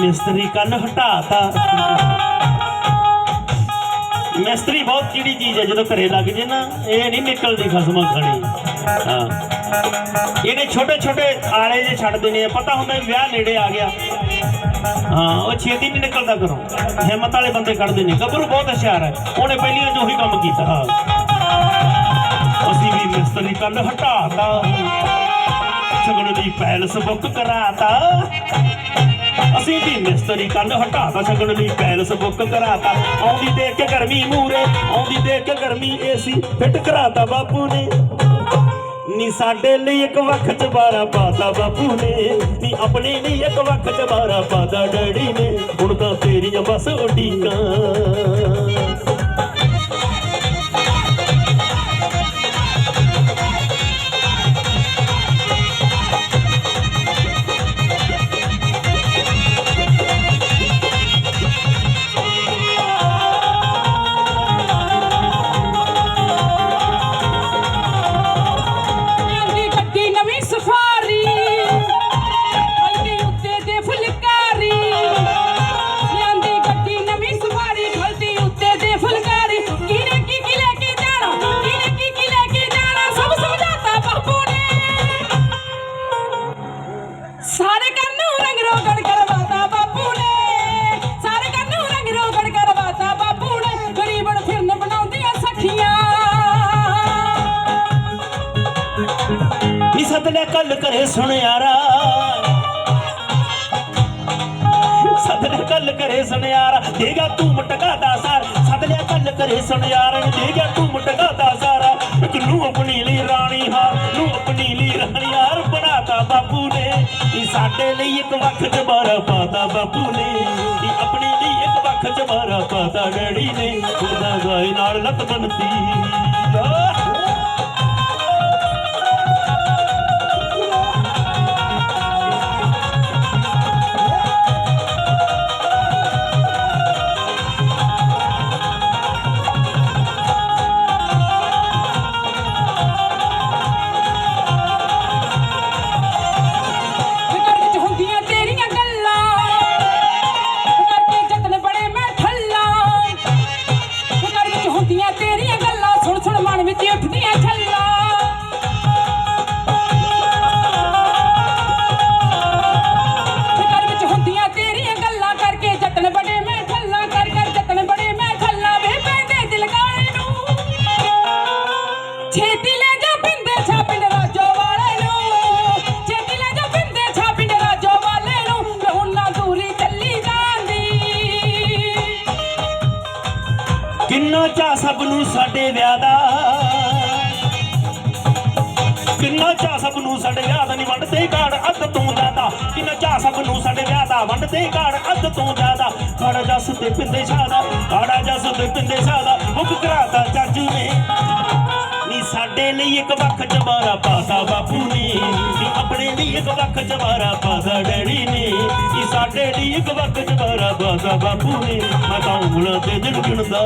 ਮਿਸਤਰੀ ਕੰਨ ਹਟਾਤਾ। ਮਿਸਤਰੀ ਬਹੁਤ ਚੀੜੀ ਚੀਜ਼ ਹੈ, ਜਦੋਂ ਘਰੇ ਲੱਗ ਜੇ ਨਾ, ਇਹ ਨਹੀਂ ਨਿਕਲਦੀ ਖਸਮਾਂ ਖਾਣੀ। ਹਾਂ। ਇਹਨੇ ਛੋਟੇ ਛੋਟੇ ਆਲੇ ਜੇ ਛੱਡਦੇ ਨੇ ਪਤਾ ਹੁੰਦਾ ਵਿਆਹ ਨੇੜੇ ਆ ਗਿਆ। ਹਾਂ, ਉਹ ਛੇਤੀ ਨਹੀਂ ਨਿਕਲਦਾ ਘਰੋਂ। ਹਿੰਮਤ ਵਾਲੇ ਬੰਦੇ ਕੱਢਦੇ ਨੇ। ਗੱਭਰੂ ਬਹੁਤ ਹੁਸ਼ਿਆਰ ਹੈ। ਉਹਨੇ ਪਹਿਲੀਆਂ ਜੋ ਹੀ ਕੰਮ ਕੀਤਾ। ਹਾਂ। ਅਸੀਂ ਵੀ ਮਿਸਤਰੀ ਕੰਨ ਹਟਾਤਾ। ਸ਼ਗਨ ਦੀ ਪੈਲਸ ਬੁੱਕ ਕਰਾਤਾ। ਅਸੀਂ ਵੀ ਮਿਸਤਰੀ ਕੰਨ ਹਟਾਤਾ ਸ਼ਗਨ ਲਈ ਪੈਲਸ ਬੁੱਕ ਕਰਾਤਾ। ਆਉਂਦੀ ਦੇਖ ਕੇ ਗਰਮੀ ਮੂਰੇ, ਆਉਂਦੀ ਦੇਖ ਕੇ ਗਰਮੀ ਏਸੀ ਫਿੱਟ ਕਰਾਤਾ ਬਾਪੂ ਨੇ। ਨੀ ਸਾਡੇ ਲਈ ਇੱਕ ਵੱਖ ਚ ਚਬਾਰਾ ਪਾਤਾ ਬਾਪੂ ਨੇ। ਨੀ ਆਪਣੇ ਲਈ ਇੱਕ ਵੱਖ ਚ ਬਾਰਾ ਪਾਤਾ ਡੈਡੀ ਨੇ। ਹੁਣ ਤਾਂ ਤੇਰੀਆਂ ਬਸ ਉਡੀਕਾਂ। ਸੱਦ ਲੈ ਕੱਲ ਕਰੇ ਸੁਣਿਆਰਾ ਸੱਦ ਲੈ ਕੱਲ ਕਰੇ ਸੁਣਿਆਰਾ ਦੇਗਾ ਤੂੰ ਮਟਕਾ ਸਾਰ। ਸੱਦ ਲੈ ਕੱਲ ਕਰੇ ਸੁਣਿਆਰਾ ਦੇਗਾ ਤੂੰ ਮਟਕਾ ਸਾਰਾ। ਇੱਕ ਨੂੰ ਆਪਣੀ ਲਈ ਰਾਣੀ ਹਾਰ, ਨੂੰ ਆਪਣੀ ਲਈ ਰਾਣੀ ਹਾਰ ਬਣਾਤਾ ਬਾਪੂ ਨੇ। ਨੀ ਸਾਡੇ ਲਈ ਇੱਕ ਵੱਖ ਜਮਾਰਾ ਪਾਤਾ ਬਾਪੂ ਨੇ। ਨੀ ਆਪਣੀ ਲਈ ਇੱਕ ਵੱਖ ਜਮਾਰਾ ਪਾਤਾ ਡੈਡੀ ਨੇ। ਉਹਦਾ ਗਾਏ ਨਾਲ ਲੱਤ ਬੰਨਤੀ। ਚਾ ਸਭ ਨੂੰ ਸਾਡੇ ਵਿਆਹ ਦਾ। ਕਿੰਨਾ ਚਾ ਸਭ ਨੂੰ ਸਾਡੇ ਵਿਆਹ ਦਾ ਨਹੀਂ ਵੰਡਦੇ ਕਾੜ ਅੱਧ ਤੋਂ ਜ਼ਿਆਦਾ। ਕਿੰਨਾ ਚਾ ਸਭ ਨੂੰ ਸਾਡੇ ਵਿਆਹ ਦਾ ਵੰਡਦੇ ਕਾੜ ਅੱਧ ਤੋਂ ਜ਼ਿਆਦਾ। ਕਾੜਾ ਜਸ ਤੇ ਪਿੰਦੇ ਸ਼ਾਦਾ ਕਾੜਾ ਜਸ ਤੇ ਪਿੰਦੇ ਸ਼ਾਦਾ। ਮੁੱਕ ਕਰਾਤਾ ਚਾਚੂ ਨੇ। ਨੀ ਸਾਡੇ ਲਈ ਇੱਕ ਵੱਖ ਜਮਾਰਾ ਪਾਤਾ ਬਾਪੂ ਨੇ। ਨੀ ਆਪਣੇ ਲਈ ਇੱਕ ਵੱਖ ਜਵਾਰਾ ਪਾਤਾ ਡੈਡੀ ਨੇ। ਸਾਡੇ ਦੀ ਇੱਕ ਵਕਤ ਚ ਜਵਾਰਾ ਬਾਦਾ ਬਾਪੂ ਨੇ, ਮੈਂ ਤਾਂ ਉਂਗਲਾਂ ਤੇ ਝੜਕਣ ਦਾ